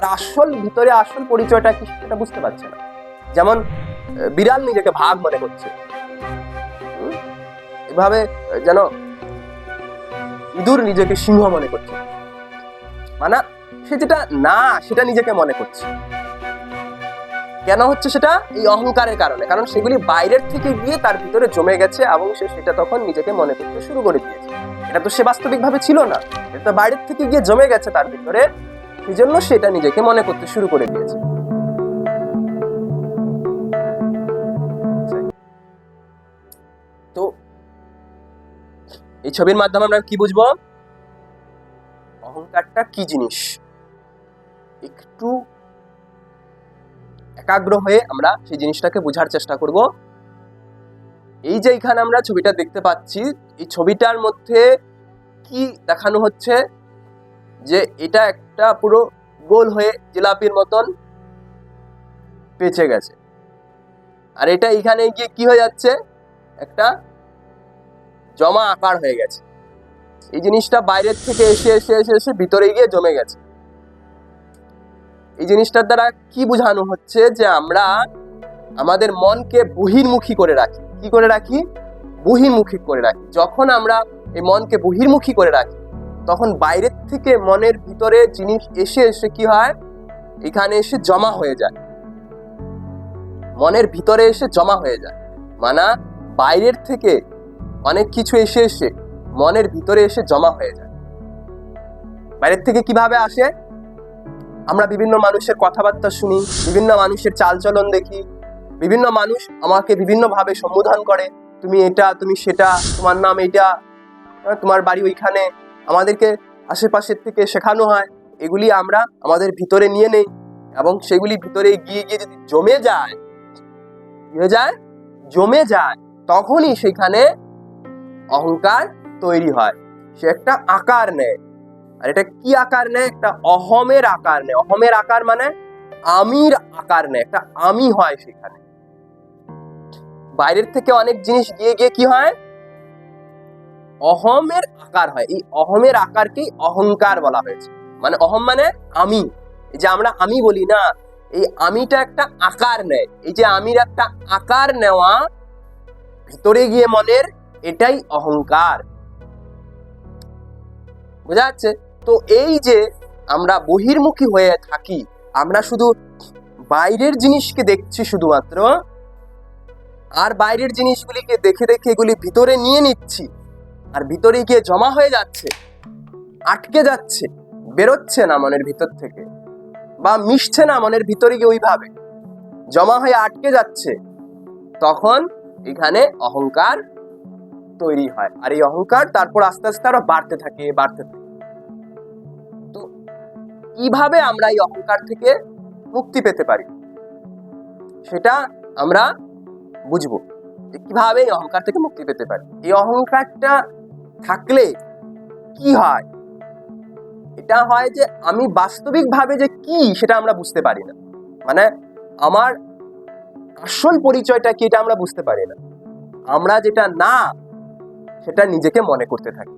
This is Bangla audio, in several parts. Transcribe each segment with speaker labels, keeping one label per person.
Speaker 1: তার আসল ভিতরে আসল পরিচয়টা কি সেটা বুঝতে পারছে না। যেমন বিড়াল নিজেকে ভাগ মনে করছে। এভাবে যেন ইঁদুর নিজেকে সিংহ মনে করছে। মানে সে যেটা না, সেটা নিজেকে মনে করছে। কেন হচ্ছে সেটা? এই অহংকারের কারণে। কারণ সেগুলি বাইরের থেকে গিয়ে তার ভিতরে জমে গেছে এবং সে সেটা তখন নিজেকে মনে করতে শুরু করে দিয়েছে। এটা তো সে বাস্তবিকভাবে ছিল না। এটা বাইরের থেকে গিয়ে জমে গেছে তার ভিতরে। সেই জন্য সেটা নিজেকে মনে করতে শুরু করে দিয়েছে। তো এই ছবির মাধ্যমে আমরা কি বুঝব? অহংকারটা কি জিনিস? একটু একাগ্র হয়ে আমরা সেই জিনিসটাকে বোঝার চেষ্টা করব। এই যে এখানে আমরা ছবিটা দেখতে পাচ্ছি, এই ছবিটার মধ্যে কি দেখানো হচ্ছে? যে এটা একটা পুরো গোল হয়ে জিলাপির মতন পেঁচে গেছে। আর এটা এখানে গিয়ে কি হয়ে যাচ্ছে? একটা জমা আকার হয়ে গেছে। এই জিনিসটা বাইরের থেকে এসে এসে এসে এসে ভিতরে গিয়ে জমে গেছে। এই জিনিসটার দ্বারা কি বোঝানো হচ্ছে যে আমরা আমাদের মনকে বহির্মুখী করে রাখি। কি করে রাখি? বহির্মুখী করে রাখি। যখন আমরা এই মনকে বহির্মুখী করে রাখি তখন বাইরের থেকে মনের ভিতরে জিনিস এসে এসে কি হয়? এখানে এসে জমা হয়ে যায়। মনের ভিতরে এসে জমা হয়ে যায়। মানে বাইরের থেকে অনেক কিছু এসে এসে মনের ভিতরে এসে জমা হয়ে যায়। বাইরের থেকে কীভাবে আসে? আমরা বিভিন্ন মানুষের কথাবার্তা শুনি, বিভিন্ন মানুষের চালচলন দেখি, বিভিন্ন মানুষ আমাকে বিভিন্নভাবে সম্বোধন করে, তুমি এটা, তুমি সেটা, তোমার নাম এটা তোমার বাড়ি ওইখানে আমাদেরকে আশেপাশের থেকে শেখানো হয়, এগুলি আমরা আমাদের ভিতরে নিয়ে নেই এবং সেগুলি ভিতরে গিয়ে গিয়ে যদি জমে যায় হয়ে যায়, জমে যায়, তখনই সেখানে অহংকার তৈরি হয়। সে একটা আকার নেয়। আর এটা কি আকার নেয়? একটা অহমের আকার নেয়। অহমের আকার মানে আমির আকার নেয়। একটা আমি হয় সেখানে। বাইরের থেকে অনেক জিনিস গিয়ে গিয়ে কি হয়? অহমের আকার হয়। এই অহমের আকারকেই অহংকার বলা হয়েছে। মানে অহম মানে আমি। যে আমরা আমি বলি না, এই আমিটা একটা আকার নেয়। এই যে আমির একটা আকার নেওয়া ভিতরে গিয়ে মনের, এটাই অহংকার। বোঝা যাচ্ছে? তো এই যে আমরা বহির্মুখী হয়ে থাকি, আমরা শুধু বাইরের জিনিসকে দেখছি শুধুমাত্র, আর বাইরের জিনিসগুলিকে দেখে দেখে এগুলি ভিতরে নিয়ে নিচ্ছি আর ভিতরে গিয়ে জমা হয়ে যাচ্ছে, আটকে যাচ্ছে, বেরোচ্ছে না মনের ভিতর থেকে বা মিশছে না মনের ভিতরে গিয়ে ওইভাবে। জমা হয়ে আটকে যাচ্ছে, তখন এখানে অহংকার তৈরি হয়। আর এই অহংকার তারপর আস্তে আস্তে আরও বাড়তে থাকে বাড়তে থাকে। তো কীভাবে আমরা এই অহংকার থেকে মুক্তি পেতে পারি? সেটা আমরা বুঝব যে কীভাবে এই অহংকার থেকে মুক্তি পেতে পারি। এই অহংকারটা থাকলে কি হয়? এটা হয় যে আমি বাস্তবিকভাবে যে কি সেটা আমরা বুঝতে পারি না। মানে আমার আসল পরিচয়টা কি এটা আমরা বুঝতে পারি না। আমরা যেটা না, সেটা নিজেকে মনে করতে থাকি।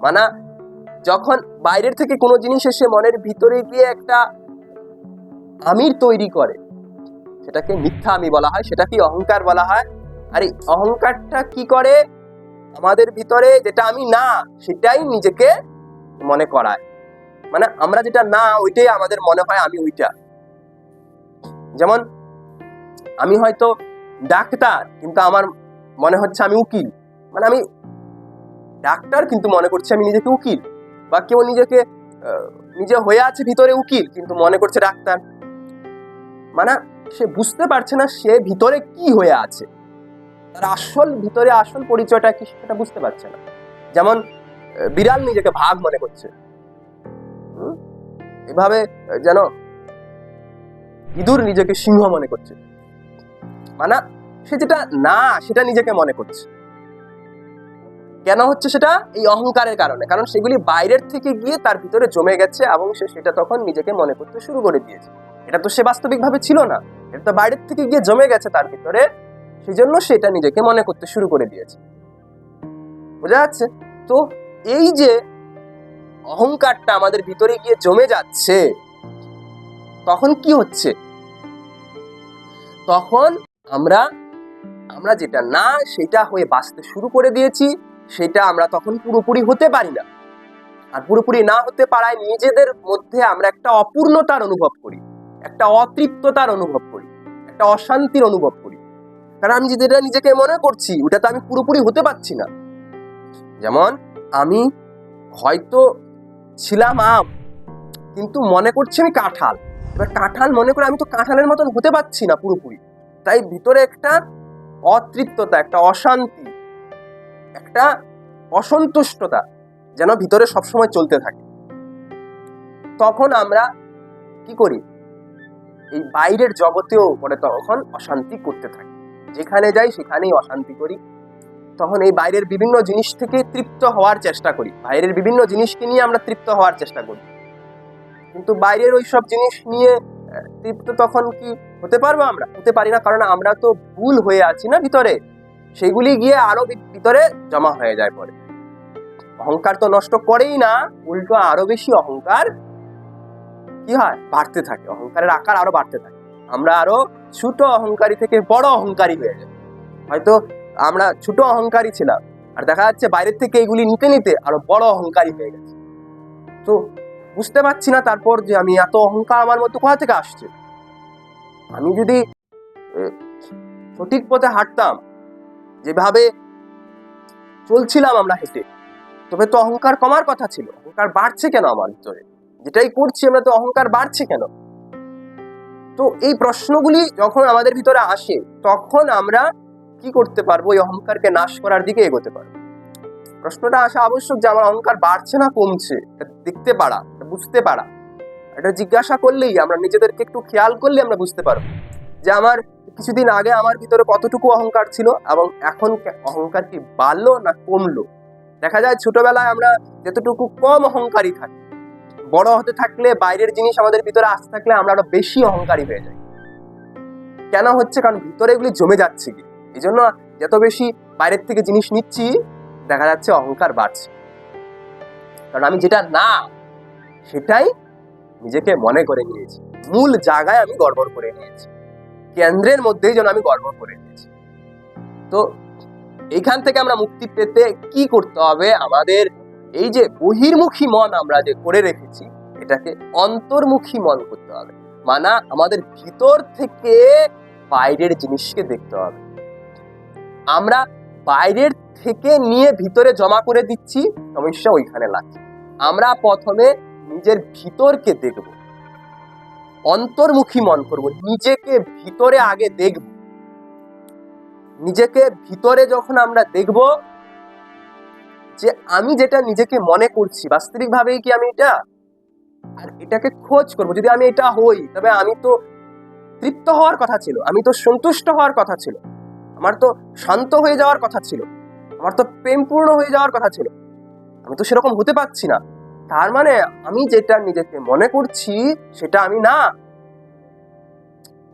Speaker 1: মানে যখন বাইরের থেকে কোনো জিনিস এসে মনের ভিতরে গিয়ে একটা আমির তৈরি করে, সেটাকে মিথ্যা আমি বলা হয়, সেটাকে অহংকার বলা হয়, আর অহংকারটা কি করে? আমাদের ভিতরে যেটা আমি না, সেটাই নিজেকে মনে করায়। মানে আমরা যেটা না, ওইটাই আমাদের মনে হয় আমি ওইটা। যেমন, আমি হয়তো ডাক্তার, কিন্তু আমার মনে হচ্ছে আমি উকিল। মানে আমি ডাক্তার, কিন্তু মনে করছি আমি নিজেকে উকিল। বা কেউ নিজেকে নিজে হয়ে আছে ভিতরে উকিল, কিন্তু মনে করছে ডাক্তার। মানে সে বুঝতে পারছে না সে ভিতরে কি হয়ে আছে। তার আসল, ভিতরে আসল পরিচয়টা কি সেটা বুঝতে পারছে না। যেমন বিড়াল নিজেকে ভাগ মনে করছে। এভাবে যেন ইঁদুর নিজেকে সিংহ মনে করছে। মানে সে যেটা না, সেটা নিজেকে মনে করছে। কেন হচ্ছে সেটা? এই অহংকারের কারণে। কারণ সেগুলি বাইরের থেকে গিয়ে তার ভিতরে জমে গেছে এবং সে সেটা তখন নিজেকে মনে করতে শুরু করে দিয়েছে। এটা তো সে বাস্তবিকভাবে ছিল না। এটা তো বাইরের থেকে গিয়ে জমে গেছে তার ভিতরে। সেই জন্য সেটা নিজেকে মনে করতে শুরু করে দিয়েছে। বোঝা যাচ্ছে? তো এই যে অহংকারটা আমাদের ভিতরে গিয়ে জমে যাচ্ছে, তখন কি হচ্ছে? তখন আমরা আমরা যেটা না, সেটা হয়ে বাঁচতে শুরু করে দিয়েছি, সেটা আমরা তখন পুরোপুরি হতে পারি না। আর পুরোপুরি না হতে পারায় নিজেদের মধ্যে আমরা একটা অপূর্ণতার অনুভব করি, একটা অতৃপ্ততার অনুভব করি, একটা অশান্তির অনুভব করি। কারণ আমি যেটা নিজেকে মনে করছি, ওটা তো আমি পুরোপুরি হতে পারছি না। যেমন, আমি হয়তো ছিলাম আম, কিন্তু মনে করছি আমি কাঁঠাল। এবার কাঁঠাল মনে করে আমি তো কাঁঠালের মতন হতে পারছি না পুরোপুরি। তাই ভিতরে একটা অতৃপ্ততা, একটা অশান্তি, একটা অসন্তুষ্টতা যেন ভিতরে সবসময় চলতে থাকে। তখন আমরা কি করি? এই বাইরের জগতেও পরে তখন অশান্তি করতে থাকি। যেখানে যাই সেখানেই অশান্তি করি। তখন এই বাইরের বিভিন্ন জিনিস থেকে তৃপ্ত হওয়ার চেষ্টা করি। বাইরের বিভিন্ন জিনিসকে নিয়ে আমরা তৃপ্ত হওয়ার চেষ্টা করি। কিন্তু বাইরের ওই সব জিনিস নিয়ে তৃপ্ত তখন কি হতে পারব আমরা? হতে পারি না, কারণ আমরা তো ভুল হয়ে আছি না ভিতরে। সেগুলি গিয়ে আরও ভিতরে জমা হয়ে যায় পরে। অহংকার তো নষ্ট করেই না, উল্টো আরও বেশি অহংকার কি হয়? বাড়তে থাকে। অহংকারের আকার আরও বাড়তে থাকে। আমরা আরও ছোট অহংকারী থেকে বড় অহংকারী হয়ে যাই হয়তো আমরা ছোট অহংকারী ছিলাম, আর দেখা যাচ্ছে বাইরের থেকে এগুলি নিতে নিতে আরও বড় অহংকারী হয়ে গেছে। তো বুঝতে পারছি না তারপর যে আমি এত অহংকার আমার মধ্যে কোথা থেকে আসছে? আমি যদি সঠিক পথে হাঁটতাম, যেভাবে চলছিলাম আমরা হেঁটে, তবে তো অহংকার কমার কথা ছিল। অহংকার বাড়ছে কেন আমার ভিতরে? যেটাই করছি আমরা তো অহংকার বাড়ছে কেন? তো এই প্রশ্নগুলি যখন আমাদের ভিতরে আসে, তখন আমরা কি করতে পারব? এই অহংকারকে নাশ করার দিকে এগোতে পারব। প্রশ্নটা আসা আবশ্যক যে আমার অহংকার বাড়ছে না কমছে? এটা দেখতে পারা বুঝতে পারা। এটা জিজ্ঞাসা করলেই আমরা নিজেদেরকে একটু খেয়াল করলে আমরা বুঝতে পারব যে আমার কিছুদিন আগে আমার ভিতরে কতটুকু অহংকার ছিল এবং এখন অহংকার কি বাড়লো না কমলো? দেখা যায় ছোটবেলায় আমরা যতটুকু কম অহংকারী থাকি বড় হতে থাকলে, বাইরের জিনিস আমাদের ভিতরে আসতে থাকলে আমরা আরও বেশি অহংকারী হয়ে যাই। কেন হচ্ছে? কারণ ভিতরে এগুলি জমে যাচ্ছে কি? এই জন্য যত বেশি বাইরের থেকে জিনিস নিচ্ছি, দেখা যাচ্ছে অহংকার বাড়ছে। কারণ আমি যেটা না, সেটাই নিজেকে মনে করে নিয়েছি। মূল জায়গায় আমি গড়বড় করে নিয়েছি। কেন্দ্রের মধ্যেই যেন আমি গড়বড় করে নিয়েছি। তো, এইখান থেকে আমরা মুক্তি পেতে কি করতে হবে? আমাদের এই যে বহির্মুখী মন আমরা যে করে রেখেছি, এটাকে অন্তর্মুখী মন করতে হবে। মানা আমাদের ভিতর থেকে বাইরের জিনিসকে দেখতে হবে। আমরা বাইরের থেকে নিয়ে ভিতরে জমা করে দিচ্ছি, সমস্যা ওইখানে লাগছে। আমরা প্রথমে নিজের ভিতরকে দেখব। অন্তর্মুখী মন করব, নিজেকে ভিতরে আগে দেখব। নিজেকে ভিতরে যখন আমরা দেখব যে আমি যেটা নিজেকে মনে করছি বাস্তবিক ভাবেই কি আমি এটা? আর এটাকে খোঁজ করব। যদি আমি এটা হই, তবে আমি তো তৃপ্ত হওয়ার কথা ছিল। আমি তো সন্তুষ্ট হওয়ার কথা ছিল। আমার তো শান্ত হয়ে যাওয়ার কথা ছিল। আমার তো প্রেমপূর্ণ হয়ে যাওয়ার কথা ছিল। আমি তো সেরকম হতে পারছি না। তার মানে আমি যেটা নিজেকে মনে করছি, সেটা আমি না।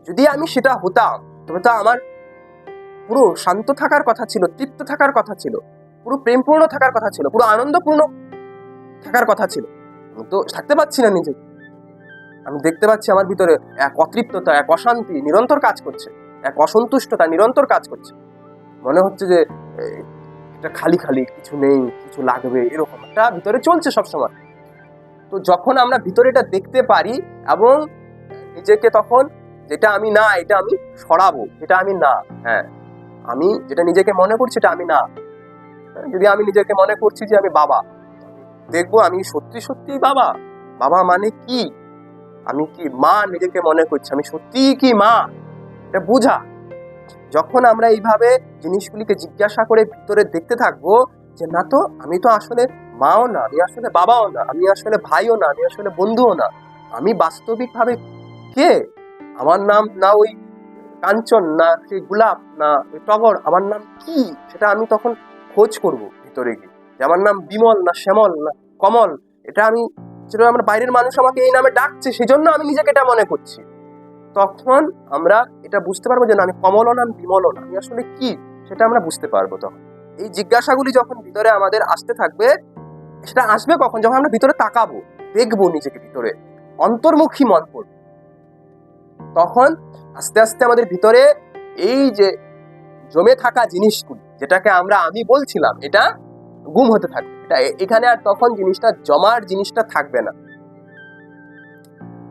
Speaker 1: যদি আমি সেটা হতাম, তবে তো আমার পুরো শান্ত থাকার কথা ছিল, তৃপ্ত থাকার কথা ছিল। পুরো প্রেমপূর্ণ থাকার কথা ছিল, পুরো আনন্দপূর্ণ থাকার কথা ছিল। আমি তো থাকতে পারছি না নিজে। আমি দেখতে পাচ্ছি আমার ভিতরে এক অতৃপ্ততা, এক অশান্তি নিরন্তর কাজ করছে। এক অসন্তুষ্টতা নিরন্তর কাজ করছে। মনে হচ্ছে যে এটা খালি খালি, কিছু নেই, কিছু লাগবে, এরকম একটা ভিতরে চলছে সবসময়। তো যখন আমরা ভিতরে এটা দেখতে পারি এবং নিজেকে তখন যেটা আমি না, এটা আমি সরাবো, যেটা আমি না হ্যাঁ আমি যেটা নিজেকে মনে করছি এটা আমি না যদি আমি নিজেকে মনে করছি যে আমি বাবা, দেখব আমি সত্যি সত্যি বাবা। বাবা মানে কি? আমি কি মা নিজেকে মনে করছি? আমি সত্যি কি মা? এটা বোঝা। যখন আমরা এইভাবে জিনিসগুলিকে জিজ্ঞাসা করে ভিতরে দেখতে থাকব যে, না তো, আমি তো আসলে মাও না, আমি আসলে বাবাও না, আমি আসলে ভাইও না, আমি আসলে বন্ধুও না। আমি বাস্তবিকভাবে কে? আমার নাম না ওই কাঞ্চন, না সেই গোলাপ না ওই টগর, আমার নাম কি? সেটা আমি তখন খোঁজ করব ভিতরে গিয়ে। যে আমার নাম বিমল না শ্যামল না কমল, এটা আমি যেটা আমার বাইরের মানুষ আমাকে এই নামে ডাকছে সেই জন্য আমি নিজেকে এটা মনে করছি। তখন আমরা এটা বুঝতে পারব যে না, আমি কমলও না, আমি বিমলও না। আমি আসলে কি? সেটা আমরা বুঝতে পারব তখন। এই জিজ্ঞাসাগুলি যখন ভিতরে আমাদের আসতে থাকবে, সেটা আসবে কখন? যখন আমরা ভিতরে তাকাবো, দেখব নিজেকে ভিতরে, অন্তর্মুখী মন করব। তখন আস্তে আস্তে আমাদের ভিতরে এই যে জমে থাকা জিনিসগুলি, যেটাকে আমরা, আমি বলছিলাম, এটা গুম হতে থাকবে। এটা এখানে আর তখন জিনিসটা, জমার জিনিসটা থাকবে না।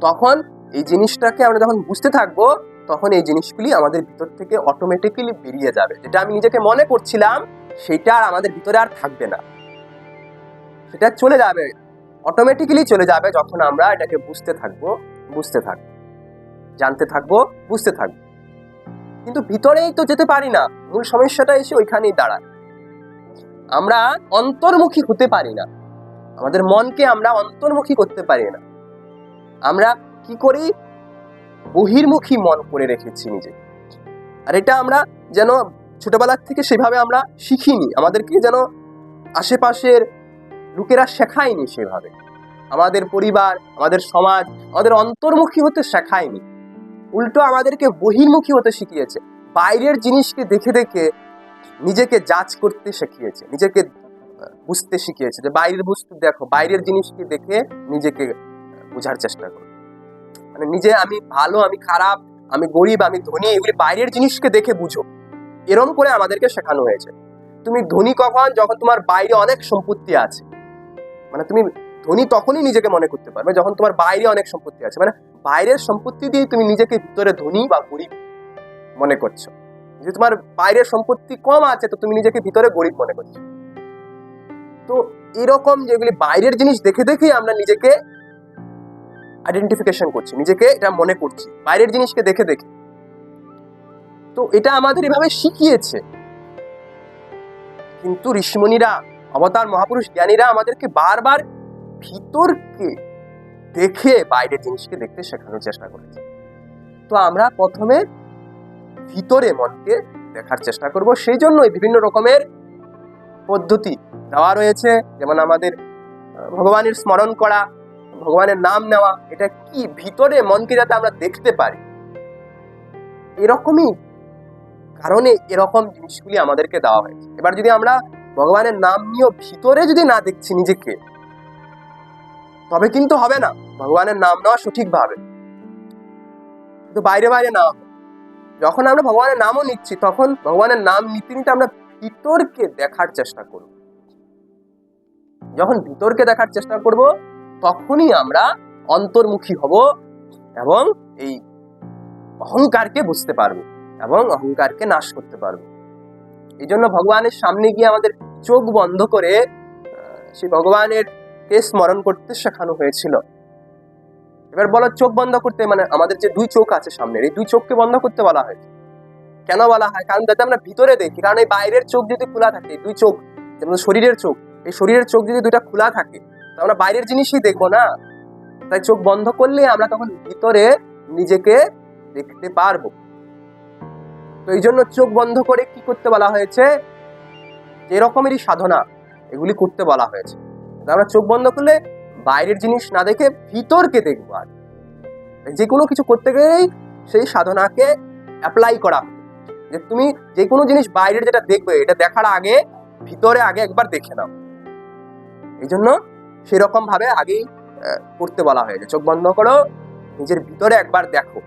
Speaker 1: তখন এই জিনিসটাকে আমরা যখন বুঝতে থাকব, তখন এই জিনিসগুলি আমাদের ভিতর থেকে অটোমেটিক্যালি বেরিয়ে যাবে। যেটা আমি নিজেকে মনে করছিলাম, সেটা আর আমাদের ভিতরে আর থাকবে না। সেটা চলে যাবে অটোমেটিক্যালি চলে যাবে যখন আমরা এটাকে বুঝতে থাকব বুঝতে থাকব, জানতে থাকব, বুঝতে থাকব। কিন্তু ভিতরেই তো যেতে পারি না। মূল সমস্যাটা এসে ওইখানেই দাঁড়ায়। আমরা অন্তর্মুখী হতে পারি না। আমাদের মনকে আমরা অন্তর্মুখী করতে পারি না। আমরা কি করি? বহির্মুখী মন করে রেখেছি নিজে আর এটা আমরা যেন ছোটবেলার থেকে সেভাবে আমরা শিখিনি। আমাদেরকে যেন আশেপাশের লোকেরা শেখায়নি সেভাবে। আমাদের পরিবার, আমাদের সমাজ, আমাদের অন্তর্মুখী হতে শেখায়নি। উল্টো আমাদেরকে বহির্মুখী হতে শিখিয়েছে। বাইরের জিনিসকে দেখে দেখে নিজেকে জাজ করতে শিখিয়েছে, নিজেকে বুঝতে শিখিয়েছে যে বাইরের বস্তু দেখো, বাইরের জিনিসকে দেখে নিজেকে বোঝার চেষ্টা করো। মানে নিজে আমি ভালো, আমি খারাপ, আমি গরিব, আমি ধনী, এগুলি বাইরের জিনিসকে দেখে বুঝো। এরম করে আমাদেরকে শেখানো হয়েছে। তুমি ধনী কখন? যখন তোমার বাইরে অনেক সম্পত্তি আছে। মানে তুমি ধনী তখনই নিজেকে মনে করতে পারবে, যখন তোমার বাইরে অনেক সম্পত্তি আছে। মানে বাইরের সম্পত্তি দিয়ে তুমি নিজেকে ভিতরে ধনী বা গরিব মনে করছ। যে তোমার বাইরের সম্পত্তি কম আছে, তো তুমি নিজেকে ভিতরে গরিব মনে করছ। তো এরকম যেগুলি বাইরের জিনিস দেখে দেখেই আমরা নিজেকে আইডেন্টিফিকেশন করছি, নিজেকে এটা মনে করছি, বাইরের জিনিসকে দেখে দেখে। তো এটা আমাদের এভাবে শিখিয়েছে। কিন্তু ঋষিমণিরা অবতার, মহাপুরুষ, জ্ঞানীরা আমাদেরকে বারবার ভিতরকে দেখে বাইরের জিনিসকে দেখতে শেখানোর চেষ্টা করেছি। তো আমরা প্রথমে ভিতরে মনকে দেখার চেষ্টা করব। সেই জন্যই বিভিন্ন রকমের পদ্ধতি দেওয়া রয়েছে। যেমন আমাদের ভগবানের স্মরণ করা, ভগবানের নাম নেওয়া, এটা কি ভিতরে মনকে যাতে আমরা দেখতে পারি। এরকমই কারণে এরকম জিনিসগুলি আমাদেরকে দেওয়া হয়েছে। এবার যদি আমরা ভগবানের নাম নিয়েও ভিতরে যদি না দেখছি নিজেকে তবে কিন্তু হবে না। ভগবানের নাম নেওয়া সঠিকভাবে। কিন্তু বাইরে বাইরে না যখন আমরা ভগবানের নামও নিচ্ছি, তখন ভগবানের নাম নিতে নিতে আমরা ভিতরকে দেখার চেষ্টা করব। যখন ভিতরকে দেখার চেষ্টা করব, তখনই আমরা অন্তর্মুখী হব এবং এই অহংকারকে বুঝতে পারব এবং অহংকারকে নাশ করতে পারব। এই জন্য ভগবানের সামনে গিয়ে আমাদের চোখ বন্ধ করে সেই ভগবানের কে স্মরণ করতে শেখানো হয়েছিল। এবার বলো, চোখ বন্ধ করতে মানে আমাদের যে দুই চোখ আছে সামনের, এই দুই চোখকে বন্ধ করতে বলা হয়েছে কেন বলা হয়? কারণ যাতে আমরা ভিতরে দেখি, কারণ এই বাইরের চোখ যদি খোলা থাকে, দুই চোখ, যেমন শরীরের চোখ, এই শরীরের চোখ যদি দুইটা খোলা থাকে, তো আমরা বাইরের জিনিসই দেখব না। তাই চোখ বন্ধ করলে আমরা তখন ভিতরে নিজেকে দেখতে পারব। তো এই জন্য চোখ বন্ধ করে কি করতে বলা হয়েছে? যে রকমেরই সাধনা, এগুলি করতে বলা হয়েছে। আমরা চোখ বন্ধ করলে বাইরের জিনিস না দেখে ভিতরকে দেখব আর। যে কোনো কিছু করতে গেলেই সেই সাধনাকে অ্যাপ্লাই করা যে তুমি যে কোনো জিনিস বাইরের যেটা দেখবে, এটা দেখার আগে, ভিতরে আগে একবার দেখে নাও। এই জন্য সেরকম ভাবে আগেই করতে বলা হয়েছে। চোখ বন্ধ করো, নিজের ভিতরে একবার দেখো,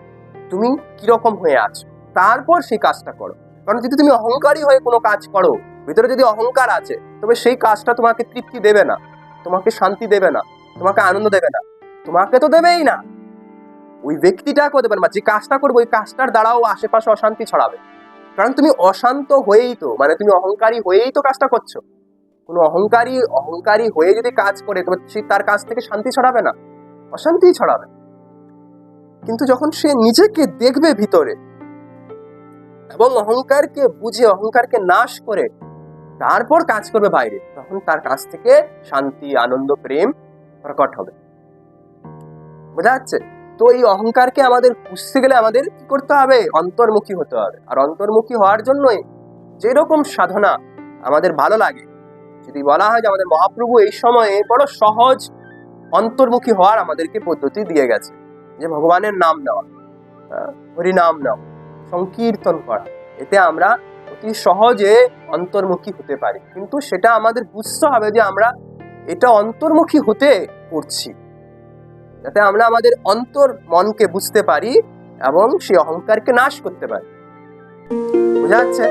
Speaker 1: তুমি কীরকম হয়ে আছো। তারপর সেই কাজটা করো। কারণ যদি তুমি অহংকারী হয়ে কোনো কাজ করো, ভিতরে যদি অহংকার আছে, তবে সেই কাজটা তোমাকে তৃপ্তি দেবে না। তোমাকে শান্তি দেবে না, তোমাকে আনন্দ দেবে না, তোমাকে তো দেবেই না। ওই ব্যক্তিটাকেও দেবে না যে কাজটা করবে, ওই কাজটার দ্বারাও আশেপাশে অশান্তি ছড়াবে। কারণ তুমি অশান্ত হয়েই তো মানে তুমি অহংকারী হয়েই তো কাজটা করছ। কোনো অহংকারী অহংকারী হয়ে যদি কাজ করে, তবে সে তার কাছ থেকে শান্তি ছড়াবে না অশান্তি ছড়াবে। কিন্তু যখন সে নিজেকে দেখবে ভিতরে, এবং অহংকারকে বুঝে, অহংকারকে নাশ করে তারপর কাজ করবে বাইরে। তখন তার কাছ থেকে শান্তি, আনন্দ, প্রেম প্রকট হবে। বোঝা যাচ্ছে? তো এই অহংকারকে আমাদের বুঝতে গেলে আমাদের কি করতে হবে? অন্তর্মুখী হতে হবে। আর অন্তর্মুখী হওয়ার জন্যই যেরকম সাধনা আমাদের ভালো লাগে, যদি বলা হয় যে আমাদের মহাপ্রভু এই সময়ে বড় সহজ অন্তর্মুখী হওয়ার আমাদেরকে পদ্ধতি দিয়ে গেছে। যে ভগবানের নাম নেওয়া হরিনাম নেওয়া, সংকীর্তন করা, এতে আমরা অতি সহজে অন্তর্মুখী হতে পারে। কিন্তু সেটা আমাদের বুঝতে হবে যে আমরা এটা অন্তর্মুখী হতে করছি যাতে আমরা আমাদের অন্তর মনকে বুঝতে পারি এবং সেই অহংকারকে নাশ করতে পারি। বোঝা যাচ্ছে?